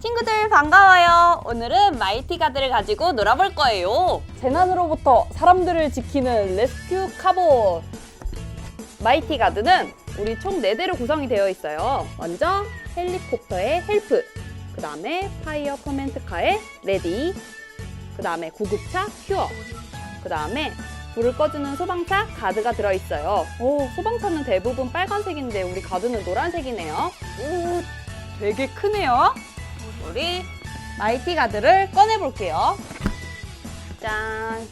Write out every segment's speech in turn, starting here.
친구들 반가워요. 오늘은 마이티 가드를 가지고 놀아볼 거예요. 재난으로부터 사람들을 지키는 레스큐 카봇. 마이티 가드는 우리 총 4대로 구성이 되어 있어요. 먼저 헬리콥터의 헬프, 그 다음에 파이어 커멘트카의 레디, 그 다음에 구급차 큐어, 그 다음에 불을 꺼주는 소방차 가드가 들어있어요. 오, 소방차는 대부분 빨간색인데 우리 가드는 노란색이네요. 오, 되게 크네요. 우리 마이티 가드를 꺼내볼게요. 짠.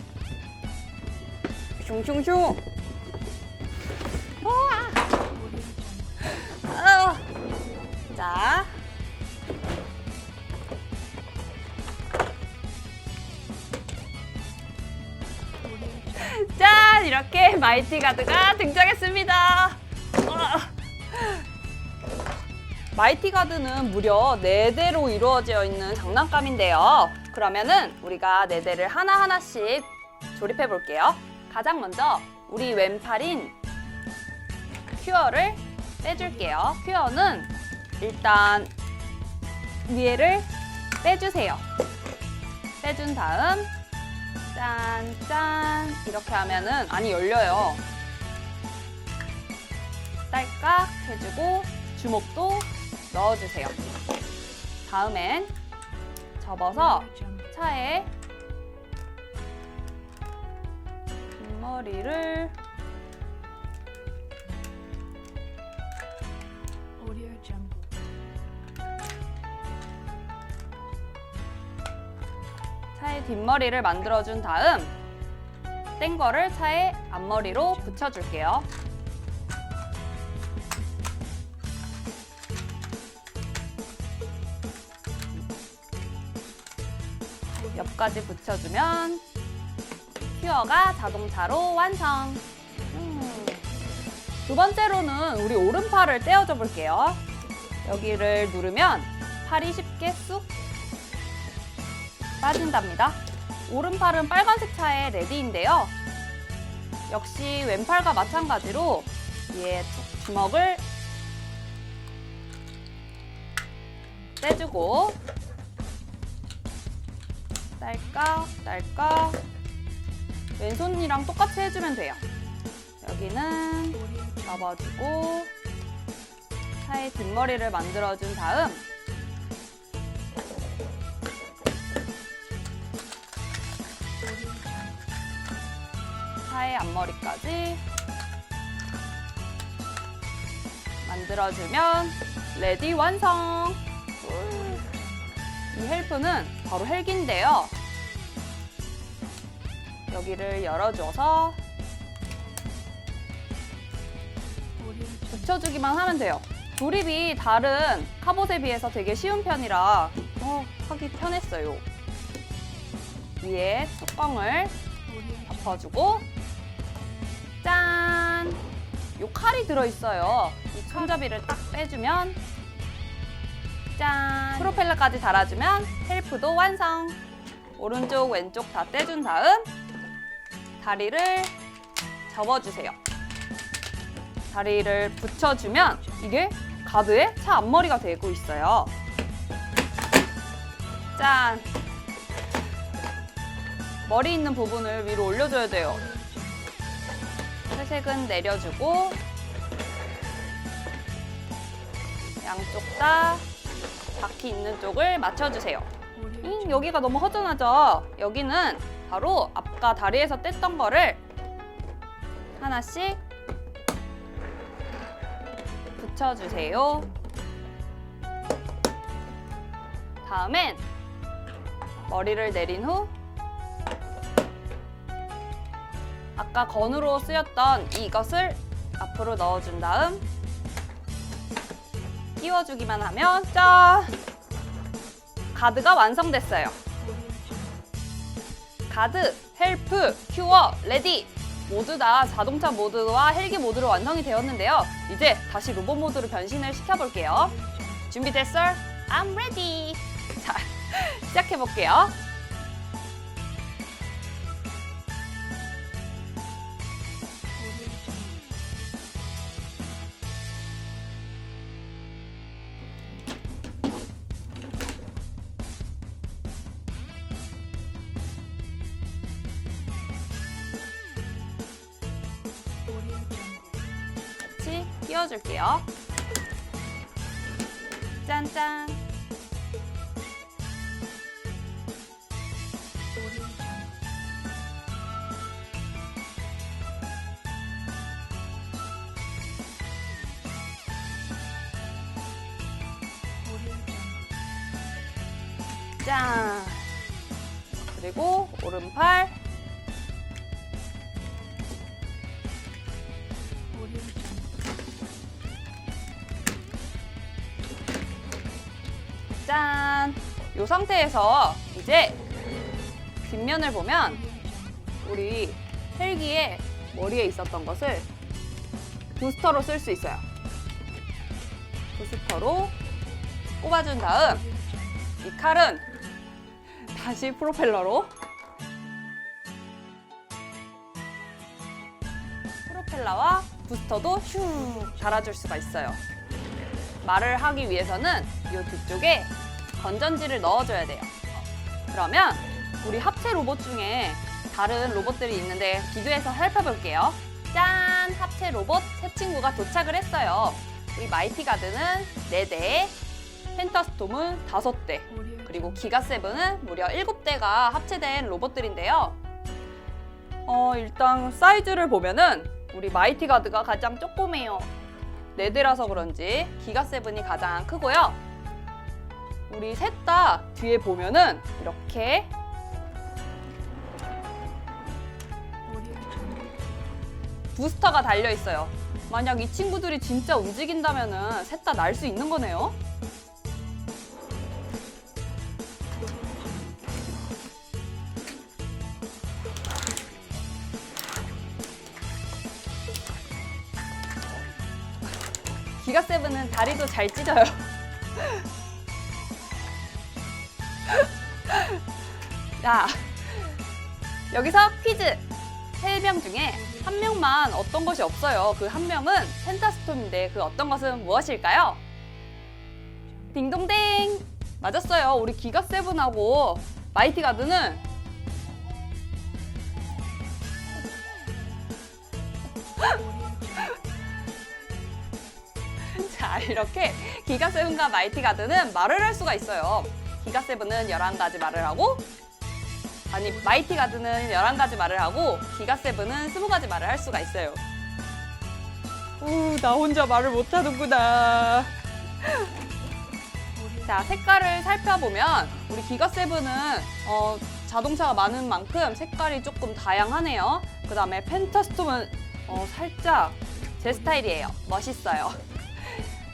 슝슝슝. 우와. 어. 자. 짠! 이렇게 마이티 가드가 등장했습니다. 마이티 가드는 무려 4대로 이루어져 있는 장난감인데요. 그러면은 우리가 4대를 하나하나씩 조립해 볼게요. 가장 먼저 우리 왼팔인 큐어를 빼줄게요. 큐어는 일단 위에를 빼주세요. 빼준 다음 짠짠 이렇게 하면은 안이 열려요. 딸깍 해주고 주먹도 넣어주세요. 다음엔 접어서 차에 Jungle. 차의 뒷머리를 만들어준 다음 뗀 거를 차의 앞머리로 붙여줄게요. 옆까지 붙여주면 큐어가 자동차로 완성. 음. 두 번째로는 우리 오른팔을 떼어줘 볼게요. 여기를 누르면 팔이 쉽게 쑥 빠진답니다. 오른팔은 빨간색 차의 레디인데요. 역시 왼팔과 마찬가지로 위에 주먹을 떼주고 딸깍 딸깍 왼손이랑 똑같이 해주면 돼요. 여기는 접어주고 차의 뒷머리를 만들어준 다음 차의 앞머리까지 만들어주면 레디 완성! 울. 이 헬프는 바로 헬기인데요. 여기를 열어줘서. 붙여주기만 하면 돼요. 조립이 다른 카봇에 비해서 되게 쉬운 편이라 어, 하기 편했어요. 위에 뚜껑을 덮어주고 짠! 요 칼이 들어있어요. 이 손잡이를 딱 빼주면 짠! 프로펠러까지 달아주면 헬프도 완성! 오른쪽 왼쪽 다 떼준 다음 다리를 접어주세요. 다리를 붙여주면 이게 가드에 차 앞머리가 되고 있어요. 짠! 머리 있는 부분을 위로 올려줘야 돼요. 회색은 내려주고 양쪽 다 바퀴 있는 쪽을 맞춰주세요. Jungle. 여기가 너무 허전하죠? 여기는 바로 아까 다리에서 뗐던 거를 하나씩 붙여주세요. 다음엔 머리를 내린 후 아까 건으로 쓰였던 이것을 앞으로 넣어준 다음 끼워주기만 하면 짠! 가드가 완성됐어요. 가드, 헬프, 큐어, 레디 모두 다 자동차 모드와 헬기 모드로 완성이 되었는데요. 이제 다시 로봇 모드로 변신을 시켜볼게요. 준비됐어? I'm ready. 자, 시작해볼게요. 끼워줄게요. 짠짠. 짠. 그리고 오른팔. 이 상태에서 이제 뒷면을 보면. 우리 헬기의 머리에 있었던 것을 부스터로 쓸 수 있어요. 부스터로 꼽아준 다음. 이 칼은 다시 프로펠러로 프로펠러와 부스터도 슉 달아줄 수가 있어요. 말을 하기 위해서는 이 뒤쪽에 건전지를 넣어줘야 돼요. 그러면 우리 합체 로봇 중에 다른 로봇들이 있는데 비교해서 살펴볼게요. 짠! 합체 로봇 세 친구가 도착을 했어요. 우리 마이티 가드는 4대, 펜타스톰은 5대, Audio 그리고 기가 세븐은 무려 7대가 합체된 로봇들인데요. 어, 일단 사이즈를 보면은 우리 마이티 가드가 가장 조그매요. 4대라서 그런지 기가 세븐이 가장 크고요. 우리 셋 다 뒤에 보면은 이렇게. 부스터가 달려 있어요. 만약 이 친구들이 진짜 움직인다면은 셋 다 날 수 있는 거네요. 기가 세븐은 다리도 잘 찢어요. 자, 여기서 퀴즈. 세 명 중에 한 명만 어떤 것이 없어요. 그 한 명은 펜타스톰인데 그 어떤 것은 무엇일까요? 딩동댕! 맞았어요. 우리 기가 세븐하고 마이티 가드는. 자, 이렇게 기가 세븐과 마이티 가드는 말을 할 수가 있어요. 기가 세븐은 11가지 말을 하고 아니, 마이티 가드는 11가지 말을 하고 기가 세븐은 20가지 말을 할 수가 있어요. 우, 나 혼자 말을 못 하는구나. Audio 자, 색깔을 살펴보면 우리 기가 세븐은 어, 자동차가 많은 만큼 색깔이 조금 다양하네요. 그 다음에 펜타스톰은 어, 살짝 제 스타일이에요. 멋있어요.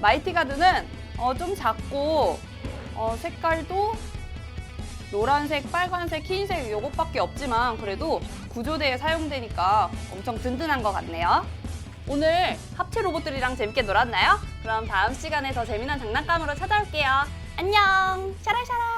마이티 가드는 어, 좀 작고 어, 색깔도 노란색, 빨간색, 흰색 요것밖에 없지만 그래도 구조대에 사용되니까 엄청 든든한 것 같네요. 오늘 합체 로봇들이랑 재밌게 놀았나요? 그럼 다음 시간에 더 재미난 장난감으로 찾아올게요. 안녕! 샤라샤라!